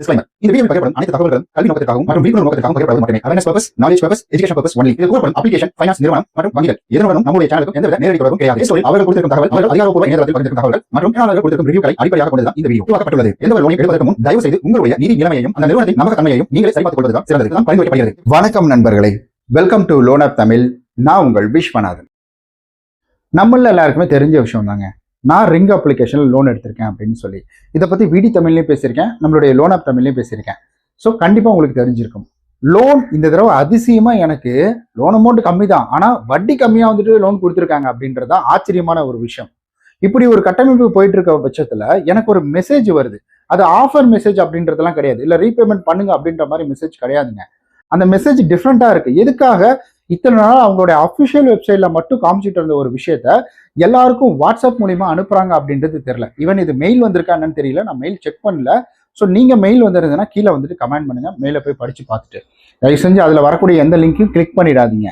Disclaimer. இந்த பகிரப்படும் அனைத்து தகவல்களும் கல்வி நோக்கத்திற்காகவும் மற்றும் விழிப்புணர்வு நோக்கத்திற்காகவும் மட்டுமே. Awareness purpose knowledge purpose education purpose only இது கூறப்படும் அப்ளிகேஷன் ஃபைனான்ஸ் நிறுவனம் மற்றும் வங்கிகள். நம்முடைய எந்தவித நேரடி தொடர்பும் கிடையாது. அவர்கள் கொடுத்திருக்கும் தகவல் அவர்கள் அதிகாரப்பூர்வ இணையதளத்தில் பகிர்ந்திருக்கும் மற்றும் கொடுத்திருக்கும் ரிவ்யூக்களை அடிப்படையாக இந்த வீடியோ உருவாக்கப்பட்டுள்ளது. எந்த ஒரு லோனை எடுப்பதற்கு முன் தயவு செய்து உங்களுடைய நிதி நிலைமையையும் அந்த நிறுவனத்தின் நம்பகத்தன்மையையும் நீங்களே சரிபார்த்துக் கொள்வதுதான் சிறந்தது. தான் பரிந்துரைக்கப்படுகிறது. வணக்கம் நண்பர்களே. Welcome to loan app Tamil நான் உங்கள் விஸ்வநாதன். நம்மள எல்லாருக்குமே தெரிஞ்ச விஷயம் தாங்க நான் ரிங் அப்ளிகேஷனில் லோன் எடுத்திருக்கேன் அப்படின்னு சொல்லி. இதை பற்றி விடி தமிழ்லையும் பேசியிருக்கேன் நம்மளுடைய லோன் ஆப் தமிழ்லையும் பேசியிருக்கேன். ஸோ கண்டிப்பாக உங்களுக்கு தெரிஞ்சிருக்கும். லோன் இந்த தடவை அதிசயமாக எனக்கு லோன் அமௌண்ட் கம்மி தான் ஆனால் வட்டி கம்மியாக வந்துட்டு லோன் கொடுத்துருக்காங்க அப்படின்றது தான் ஆச்சரியமான ஒரு விஷயம். இப்படி ஒரு கட்டமைப்பு போயிட்டு இருக்க பட்சத்தில் எனக்கு ஒரு மெசேஜ் வருது. அது ஆஃபர் மெசேஜ் அப்படின்றதெல்லாம் கிடையாது. இல்லை ரீபேமெண்ட் பண்ணுங்க அப்படின்ற மாதிரி மெசேஜ் கிடையாதுங்க. அந்த மெசேஜ் டிஃப்ரெண்ட்டாக இருக்குது எதுக்காக? இத்தனை நாள் அவங்களுடைய அஃபிஷியல் வெப்சைட்ல மட்டும் காமிச்சிட்டு இருந்த ஒரு விஷயத்த எல்லாருக்கும் வாட்ஸ்அப் மூலியமா அனுப்புறாங்க அப்படின்றது தெரியல. ஈவன் இது மெயில் வந்திருக்கா தெரியல. நான் மெயில் செக் பண்ணல. ஸோ நீங்க மெயில் வந்திருந்ததுன்னா கீழே வந்துட்டு கமெண்ட் பண்ணுங்க. மெயில போய் படிச்சு பார்த்துட்டு. தயவு செஞ்சு அதுல வரக்கூடிய எந்த லிங்க்கையும் கிளிக் பண்ணிடாதீங்க.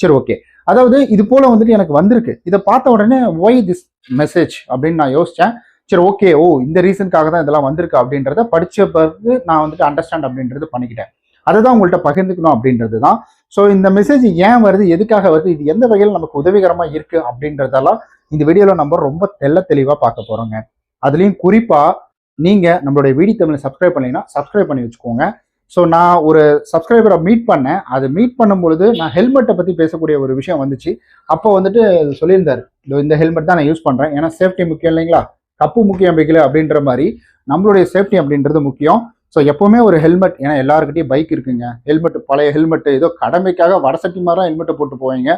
சரி ஓகே அதாவது இது போல வந்துட்டு எனக்கு வந்திருக்கு. இதை பார்த்த உடனே ஒய் திஸ் மெசேஜ் அப்படின்னு நான் யோசிச்சேன். சரி ஓகே ஓ இந்த ரீசனுக்காக தான் இதெல்லாம் வந்திருக்கு அப்படின்றத படிச்ச பிறகு நான் வந்துட்டு அண்டர்ஸ்டாண்ட் அப்படின்றது பண்ணிக்கிட்டேன். அதை தான் உங்கள்கிட்ட பகிர்ந்துக்கணும் அப்படின்றது தான் ஸோ இந்த மெசேஜ் ஏன் வருது? எதுக்காக வருது? இது எந்த வகையில் நமக்கு உதவிகரமாக இருக்குது அப்படின்றதெல்லாம் இந்த வீடியோவில் நம்ம ரொம்ப தெள்ள தெளிவாக பார்க்க போகிறோங்க அதுலேயும் குறிப்பாக நீங்கள் நம்மளுடைய வீடியோ தமிழ் சப்ஸ்கிரைப் பண்ணீங்கன்னா சப்ஸ்கிரைப் பண்ணி வச்சுக்கோங்க. ஸோ நான் ஒரு சப்ஸ்கிரைபரை மீட் பண்ணேன். அது மீட் பண்ணும்பொழுது நான் ஹெல்மெட்டை பற்றி பேசக்கூடிய ஒரு விஷயம் வந்துச்சு. அப்போ வந்துட்டு சொல்லியிருந்தார் இந்த ஹெல்மெட் தான் நான் யூஸ் பண்ணுறேன் ஏன்னா சேஃப்டி முக்கியம் இல்லைங்களா? கப்பு முக்கியம் வைக்கல அப்படின்ற மாதிரி. நம்மளுடைய சேஃப்டி அப்படின்றது முக்கியம். ஸோ எப்போவுமே ஒரு ஹெல்மெட் ஏன்னா எல்லாருக்கிட்டையும் பைக் இருக்குங்க. ஹெல்மெட் பழைய ஹெல்மெட் ஏதோ கடமைக்காக வடசட்டி மாதிரி ஹெல்மெட்டை போட்டு போவீங்க.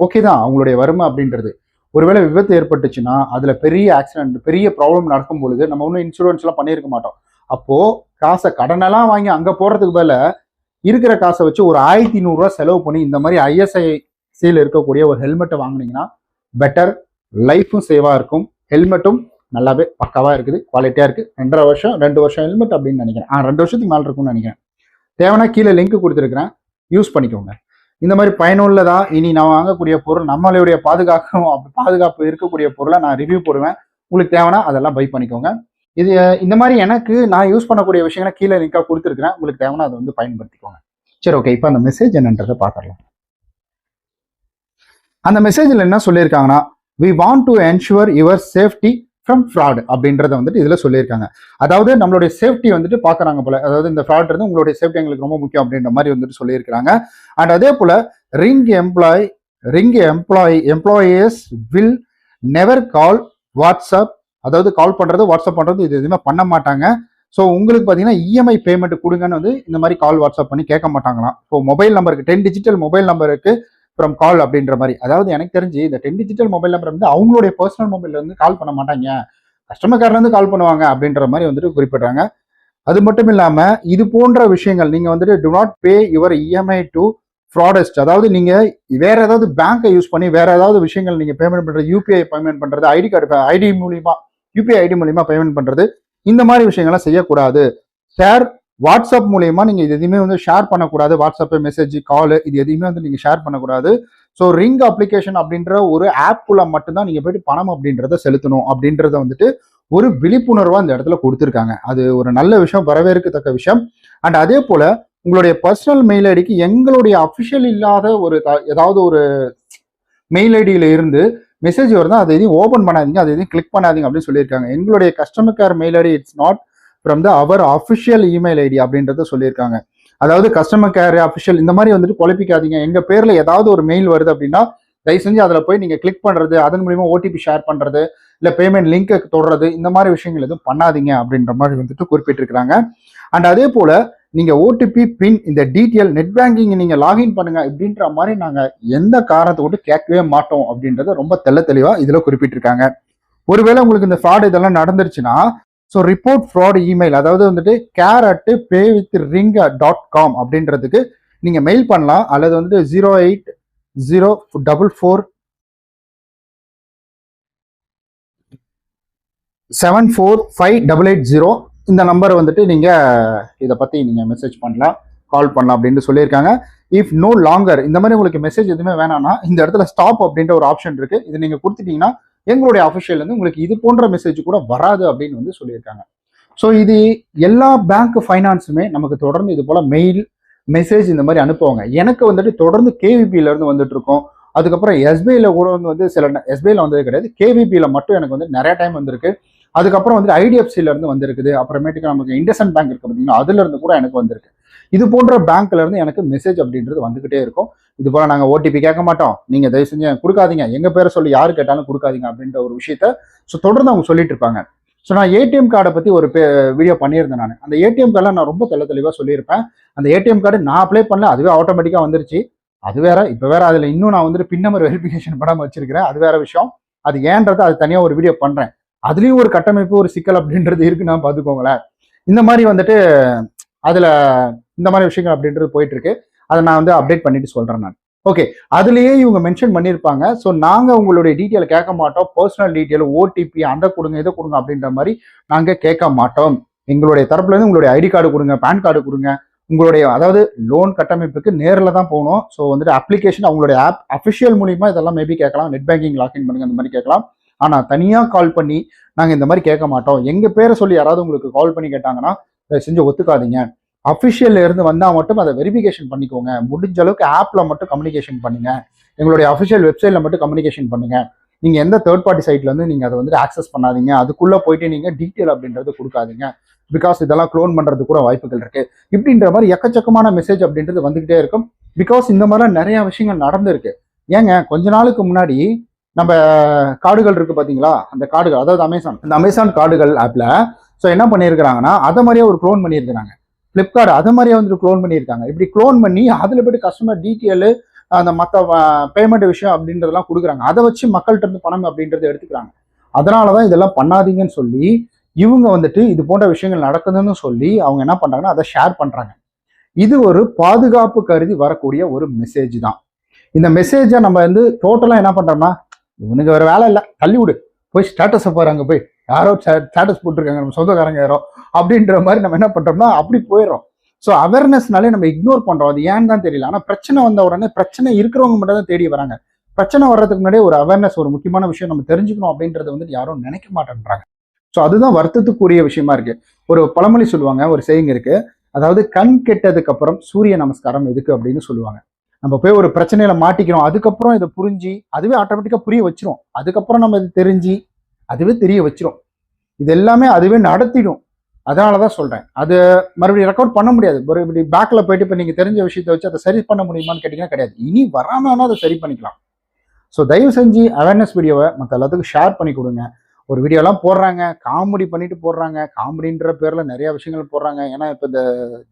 ஓகே தான் அவங்களுடைய வறுமை அப்படின்றது. ஒருவேளை விபத்து ஏற்பட்டுச்சுன்னா அதில் பெரிய ஆக்சிடென்ட் பெரிய ப்ராப்ளம் நடக்கும் பொழுது நம்ம ஒன்றும் இன்சூரன்ஸ்லாம் பண்ணியிருக்க மாட்டோம். அப்போது காசை கடனெல்லாம் வாங்கி அங்கே போகிறதுக்கு பதிலா இருக்கிற காசை வச்சு ஒரு ஆயிரத்தி நூறுரூவா செலவு பண்ணி இந்த மாதிரி ஐஎஸ்ஐ சீல் இருக்கக்கூடிய ஒரு ஹெல்மெட்டை வாங்குனீங்கன்னா பெட்டர் லைஃப்பும் சேவாக இருக்கும். ஹெல்மெட்டும் நல்லாவே பக்காவாக இருக்குது குவாலிட்டியாக இருக்குது ரெண்டரை வருஷம் ரெண்டு வருஷம் ஹெல்மெட் அப்படின்னு நினைக்கிறேன். ஆ ரெண்டு வருஷத்துக்கு மேலே இருக்கும்னு நினைக்கிறேன். தேவைன்னா கீழே லிங்க் கொடுத்துருக்கிறேன். யூஸ் பண்ணிக்கோங்க. இந்த மாதிரி பயனுள்ளதா இனி நான் வாங்கக்கூடிய பொருள் நம்மளுடைய பாதுகாக்கும் பாதுகாப்பு இருக்கக்கூடிய பொருளை நான் ரிவ்யூ போடுவேன். உங்களுக்கு தேவைன்னா அதெல்லாம் பை பண்ணிக்கோங்க. இது இந்த மாதிரி எனக்கு நான் யூஸ் பண்ணக்கூடிய விஷயங்களை கீழே லிங்காக கொடுத்துருக்குறேன். உங்களுக்கு தேவைன்னா அதை வந்து பயன்படுத்திக்கோங்க. சரி ஓகே இப்போ அந்த மெசேஜ் என்னன்றதை பார்த்துடலாம். அந்த மெசேஜில் என்ன சொல்லியிருக்காங்கன்னா we want to ensure your safety from fraud அப்படின்றத வந்துட்டு இதில் சொல்லியிருக்காங்க. அதாவது நம்மளுடைய சேஃப்டி வந்துட்டு பார்க்குறாங்க போல. அதாவது இந்த ஃப்ராட்ன்றது உங்களுடைய சேஃப்டி எங்களுக்கு ரொம்ப முக்கியம் அப்படின்ற மாதிரி வந்துட்டு சொல்லியிருக்கிறாங்க. அண்ட் அதே போல் Ring employ Ring employ employees will never call WhatsApp அதாவது கால் பண்ணுறது வாட்ஸ்அப் பண்ணுறது இது எதுவுமே பண்ண மாட்டாங்க. ஸோ உங்களுக்கு பார்த்தீங்கன்னா இஎம்ஐ பேமெண்ட் கொடுங்கன்னு வந்து இந்த மாதிரி கால் வாட்ஸ்அப் பண்ணி கேட்க மாட்டாங்களாம். ஸோ மொபைல் நம்பருக்கு டென் டிஜிட்டல் மொபைல் நம்பருக்கு ஃப்ரம் கால் அப்படின்ற மாதிரி. அதாவது எனக்கு தெரிஞ்சு இந்த டென் டிஜிட்டல் மொபைல் நம்பர் வந்து அவங்களுடைய பர்சனல் மொபைல்ல இருந்து கால் பண்ண மாட்டாங்க. கஸ்டமர் கால் பண்ணுவாங்க அப்படின்ற மாதிரி வந்துட்டு குறிப்பிடுறாங்க. அது மட்டும் இல்லாமல் இது போன்ற விஷயங்கள் நீங்கள் வந்துட்டு to not pay your EMI to fraudster அதாவது நீங்கள் வேற ஏதாவது பேங்கை யூஸ் பண்ணி வேற ஏதாவது விஷயங்கள் நீங்கள் பேமெண்ட் பண்ணுறது யூபிஐ பேமெண்ட் பண்ணுறது ஐடி கார்டு ஐடி மூலியமா யூபிஐ ஐடி மூலியமா பேமெண்ட் பண்ணுறது இந்த மாதிரி விஷயங்கள்லாம் செய்யக்கூடாது. ஷேர் வாட்ஸ்அப் மூலயமா நீங்கள் இது எதுவுமே வந்து ஷேர் பண்ணக்கூடாது. வாட்ஸ்அப்பு மெசேஜ் கால் இது எதையுமே வந்து நீங்கள் ஷேர் பண்ணக்கூடாது. ஸோ ரிங் அப்ளிகேஷன் அப்படின்ற ஒரு ஆப்புக்குள்ள மட்டும்தான் நீங்கள் போயிட்டு பணம் அப்படின்றத செலுத்தணும் அப்படின்றத வந்துட்டு ஒரு விழிப்புணர்வாக இந்த இடத்துல கொடுத்துருக்காங்க. அது ஒரு நல்ல விஷயம் வரவேற்கத்தக்க விஷயம். அண்ட் அதே போல் உங்களுடைய பர்சனல் மெயில் ஐடிக்கு எங்களுடைய அஃபிஷியல் இல்லாத ஒரு த- ஏதாவது ஒரு மெயில் ஐடியில இருந்து மெசேஜ் வருதா அதை எதையும் ஓப்பன் பண்ணாதீங்க அதை எதையும் கிளிக் பண்ணாதீங்க அப்படின்னு சொல்லியிருக்காங்க. எங்களுடைய customer care mail ID it's not from the our official email ID அப்படின்றத சொல்லியிருக்காங்க. அதாவது கஸ்டமர் கேர் அஃபிஷியல் இந்த மாதிரி வந்துட்டு குழப்பிக்காதீங்க. எங்கள் பேரில் ஏதாவது ஒரு மெயில் வருது அப்படின்னா தயவு செஞ்சு அதில் போய் நீங்கள் கிளிக் பண்ணுறது அதன் மூலிமா ஓடிபி ஷேர் பண்ணுறது இல்லை பேமெண்ட் லிங்கை தொடுறது இந்த மாதிரி விஷயங்கள் எதுவும் பண்ணாதீங்க அப்படின்ற மாதிரி வந்துட்டு குறிப்பிட்டிருக்கிறாங்க. அண்ட் அதே போல் நீங்கள் ஓடிபி பின் இந்த டீட்டெயில் நெட் பேங்கிங் நீங்கள் லாகின் பண்ணுங்க அப்படின்ற மாதிரி நாங்கள் எந்த காரணத்தை கூட கேட்கவே மாட்டோம் அப்படின்றத ரொம்ப தெள்ள தெளிவாக இதில் குறிப்பிட்டிருக்காங்க. ஒருவேளை உங்களுக்கு இந்த ஃப்ராட் இதெல்லாம் நடந்துருச்சுன்னா ஸோ ரிப்போர்ட் ஃப்ராட் இமெயில் அதாவது வந்துட்டு care at pay with Ring dot com அப்படின்றதுக்கு நீங்கள் மெயில் பண்ணலாம். அல்லது வந்துட்டு zero eight zero double four seven four five double eight zero இந்த நம்பரை வந்துட்டு நீங்கள் இதை பற்றி நீங்கள் மெசேஜ் பண்ணலாம் கால் பண்ணலாம் அப்படின்னு சொல்லியிருக்காங்க. இஃப் நோ லாங்கர் இந்த மாதிரி உங்களுக்கு மெசேஜ் எதுவுமே வேணாம்னா இந்த இடத்துல ஸ்டாப் அப்படின்ற ஒரு ஆப்ஷன் இருக்குது இது நீங்கள் கொடுத்துட்டீங்கன்னா எங்களுடைய அஃபிஷியல்லேருந்து உங்களுக்கு இது போன்ற மெசேஜ் கூட வராது அப்படின்னு வந்து சொல்லியிருக்காங்க. ஸோ இது எல்லா பேங்க் ஃபைனான்ஸுமே நமக்கு தொடர்ந்து இது போல் மெயில் மெசேஜ் இந்த மாதிரி அனுப்புவாங்க. எனக்கு வந்துட்டு தொடர்ந்து கேவிபியில இருந்து வந்துட்டு இருக்கோம். அதுக்கப்புறம் எஸ்பிஐயில் கூட வந்து சில எஸ்பிஐயில் வந்தது கிடையாது. கேவிபியில் மட்டும் எனக்கு வந்து நிறைய டைம் வந்திருக்கு. அதுக்கப்புறம் வந்து ஐடிஎஃப்சிலேருந்து வந்திருக்குது. அப்புறமேட்டுக்கு நமக்கு இண்டசன் பேங்க் இருக்குது பார்த்தீங்கன்னா அதுலேருந்து கூட எனக்கு வந்திருக்கு. இது போன்ற பேங்க்ல இருந்து எனக்கு மெசேஜ் அப்படின்றது வந்துகிட்டே இருக்கும். இது போல நாங்க ஓடிபி கேட்க மாட்டோம். நீங்க தயவு செஞ்சு கொடுக்காதீங்க. எங்க பேரை சொல்லி யாரு கேட்டாலும் கொடுக்காதீங்க அப்படின்ற ஒரு விஷயத்த ஸோ தொடர்ந்து அவங்க சொல்லிட்டு இருப்பாங்க. ஸோ நான் ஏடிஎம் கார்டை பத்தி ஒரு வீடியோ பண்ணியிருந்தேன் நான். அந்த ஏடிஎம் கார்டில் நான் ரொம்ப தெள்ள தெளிவாக சொல்லியிருப்பேன். அந்த ஏடிஎம் கார்டு நான் அப்ளை பண்ணல. அதுவே ஆட்டோமேட்டிக்காக வந்துருச்சு. அது வேற இப்போ வேற அதில் இன்னும் நான் வந்துட்டு பின் நம்பர் வெரிஃபிகேஷன் பண்ணாமல் வச்சிருக்கிறேன். அது வேற விஷயம். அது ஏன்றது அது தனியாக ஒரு வீடியோ பண்றேன். அதுலயும் ஒரு கட்டமைப்பு ஒரு சிக்கல் அப்படின்றது இருக்குன்னா பார்த்துக்கோங்களேன். இந்த மாதிரி வந்துட்டு அதில் இந்த மாதிரி விஷயங்கள் அப்படின்றது போயிட்டு இருக்கு அதை நான் வந்து அப்டேட் பண்ணிட்டு சொல்கிறேன் நான். ஓகே அதுலேயே இவங்க மென்ஷன் பண்ணியிருப்பாங்க. ஸோ நாங்கள் உங்களுடைய டீட்டெயில் கேட்க மாட்டோம். பர்சனல் டீட்டெயில் ஓடிபி அந்த கொடுங்க இதை கொடுங்க அப்படின்ற மாதிரி நாங்கள் கேட்க மாட்டோம். எங்களுடைய தரப்புலேருந்து உங்களுடைய ஐடி கார்டு கொடுங்க பேன் கார்டு கொடுங்க. உங்களுடைய அதாவது லோன் கட்டமைப்புக்கு நேரில் தான் போகணும். ஸோ வந்துட்டு அப்ளிகேஷன் அவங்களுடைய ஆப் அஃபிஷியல் மூலிமா இதெல்லாம் மேபி கேட்கலாம். நெட் பேங்கிங் லாக்இன் பண்ணுங்க அந்த மாதிரி கேட்கலாம். ஆனால் தனியாக கால் பண்ணி நாங்கள் இந்த மாதிரி கேட்க மாட்டோம். எங்கள் பேரை சொல்லி யாராவது உங்களுக்கு கால் பண்ணி கேட்டாங்கன்னா செஞ்சு ஒத்துக்காதீங்க. அஃபிஷியல்ல இருந்து வந்தால் மட்டும் அதை வெரிஃபிகேஷன் பண்ணிக்கோங்க. முடிஞ்ச அளவுக்கு ஆப்பில் மட்டும் கம்யூனிகேஷன் பண்ணுங்க. எங்களுடைய அஃபிஷியல் வெப்சைட்ல மட்டும் கம்யூனிகேஷன் பண்ணுங்க. நீங்க எந்த தேர்ட் பார்ட்டி சைட்ல இருந்து நீங்க அதை வந்து ஆக்சஸ் பண்ணாதீங்க. அதுக்குள்ள போயிட்டு நீங்க டீட்டெயில் அப்படின்றது கொடுக்காதீங்க. பிகாஸ் இதெல்லாம் க்ளோன் பண்றது கூட வாய்ப்புகள் இருக்கு. இப்படின்ற மாதிரி எக்கச்சக்கமான மெசேஜ் அப்படின்றது வந்துகிட்டே இருக்கும். பிகாஸ் இந்த மாதிரிலாம் நிறைய விஷயங்கள் நடந்திருக்கு. ஏங்க கொஞ்ச நாளுக்கு முன்னாடி நம்ம கார்டுகள் இருக்கு பாத்தீங்களா? அந்த கார்டுகள் அதாவது அமேசான் இந்த அமேசான் கார்டுகள் ஆப்ல ஸோ என்ன பண்ணியிருக்கிறாங்கன்னா அதை மாதிரியே ஒரு க்ளோன் பண்ணியிருக்கிறாங்க. ஃப்ளிப்கார்ட் அதை மாதிரியே வந்துட்டு க்ளோன் பண்ணியிருக்காங்க. இப்படி க்ளோன் பண்ணி அதில் போய்ட்டு கஸ்டமர் டீட்டெயிலு அந்த மற்ற பேமெண்ட் விஷயம் அப்படின்றதெல்லாம் கொடுக்குறாங்க. அதை வச்சு மக்கள்கிட்ட இருந்து பணம் அப்படின்றத எடுத்துக்கிறாங்க. அதனால தான் இதெல்லாம் பண்ணாதீங்கன்னு சொல்லி இவங்க வந்துட்டு இது போன்ற விஷயங்கள் நடக்குதுன்னு சொல்லி அவங்க என்ன பண்ணுறாங்கன்னா அதை ஷேர் பண்ணுறாங்க இது ஒரு பாதுகாப்பு கருதி வரக்கூடிய ஒரு மெசேஜ் தான். இந்த மெசேஜை நம்ம வந்து டோட்டலாக என்ன பண்ணுறோம்னா இவனுக்கு வேறு வேலை இல்லை. தள்ளி விடு. போய் ஸ்டேட்டஸை போறாங்க போய். யாரோ ஸ்டேட்டஸ் போட்டிருக்காங்க நம்ம சொந்தக்காரங்க யாரோ அப்படின்ற மாதிரி நம்ம என்ன பண்றோம்னா அப்படி போயிடும் ஸோ அவேர்னஸ்னாலே நம்ம இக்னோர் பண்றோம். அது ஏன்னு தான் தெரியல. ஆனால் பிரச்சனை வந்த உடனே பிரச்சனை இருக்கிறவங்க மட்டும் தான் தேடி வராங்க. பிரச்சனை வர்றதுக்கு முன்னாடியே ஒரு அவேர்னஸ் ஒரு முக்கியமான விஷயம் நம்ம தெரிஞ்சுக்கணும் அப்படின்றத வந்துட்டு யாரும் நினைக்க மாட்டேன்றாங்க. ஸோ அதுதான் வருத்தத்துக்குரிய விஷயமா இருக்கு. ஒரு பழமொழி சொல்லுவாங்க ஒரு செய்யுங்க இருக்கு. அதாவது கண் கெட்டதுக்கு அப்புறம் சூரிய நமஸ்காரம் எதுக்கு அப்படின்னு சொல்லுவாங்க. நம்ம போய் ஒரு பிரச்சனையில மாட்டிக்கிறோம். அதுக்கப்புறம் இதை புரிஞ்சு அதுவே ஆட்டோமேட்டிக்கா புரிய வச்சிரும். அதுக்கப்புறம் நம்ம இது தெரிஞ்சு அதுவே தெரிய வச்சிரும். இது எல்லாமே அதுவே நடத்திடும். அதனால தான் சொல்கிறேன் அது மறுபடியும் ரெக்கார்ட் பண்ண முடியாது. ஒரு இப்படி போயிட்டு இப்போ நீங்கள் தெரிஞ்ச விஷயத்தை வச்சு அதை சரி பண்ண முடியுமான்னு கேட்டிங்கன்னா கிடையாது. இனி வராமல் அதை சரி பண்ணிக்கலாம். ஸோ தயவு செஞ்சு அவேர்னஸ் வீடியோவை மற்ற எல்லாத்துக்கும் ஷேர் பண்ணி கொடுங்க. ஒரு வீடியோலாம் போடுறாங்க காமெடி பண்ணிட்டு போடுறாங்க. காமெடின்ற பேரில் நிறைய விஷயங்கள் போடுறாங்க. ஏன்னா இப்போ இந்த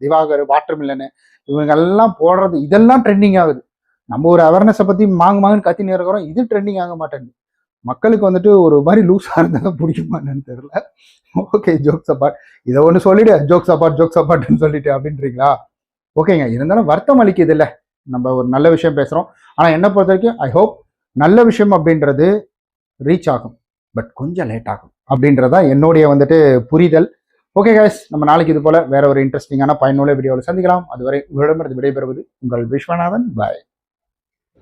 திவாகர் வாட்டர் மில்லனு இவங்க எல்லாம் போடுறது இதெல்லாம் ட்ரெண்டிங் ஆகுது. நம்ம ஒரு அவேர்னஸை பற்றி மாங்கு மாங்குன்னு கத்தின்னு இருக்கிறோம். இது ட்ரெண்டிங் ஆக மாட்டேங்குது. மக்களுக்கு வந்துட்டு ஒரு மாதிரி லூஸாக இருந்தால் பிடிக்குமா என்னன்னு தெரியல. ஓகே ஜோக்ஸ் அப்பாட் இதை ஒன்று சொல்லிடு ஜோக்ஸ் அப்பாட் ஜோக்ஸ் அப்பாட்னு சொல்லிட்டு அப்படின்றீங்களா? ஓகேங்க இருந்தாலும் வருத்தம் அளிக்குது இல்லை. நம்ம ஒரு நல்ல விஷயம் பேசுகிறோம் ஆனால் என்னை பொறுத்த வரைக்கும் ஐ ஹோப் நல்ல விஷயம் அப்படின்றது ரீச் ஆகும். பட் கொஞ்சம் லேட் ஆகும் அப்படின்றதான் என்னுடைய வந்துட்டு புரிதல். ஓகே கைஸ் நம்ம நாளைக்கு இது போல் வேற ஒரு இன்ட்ரெஸ்டிங்கான பயனுள்ள வீடியோவில் சந்திக்கலாம். அதுவரை உங்களிடமிருந்து விடைபெறுவது உங்கள் விஸ்வநாதன். பாய்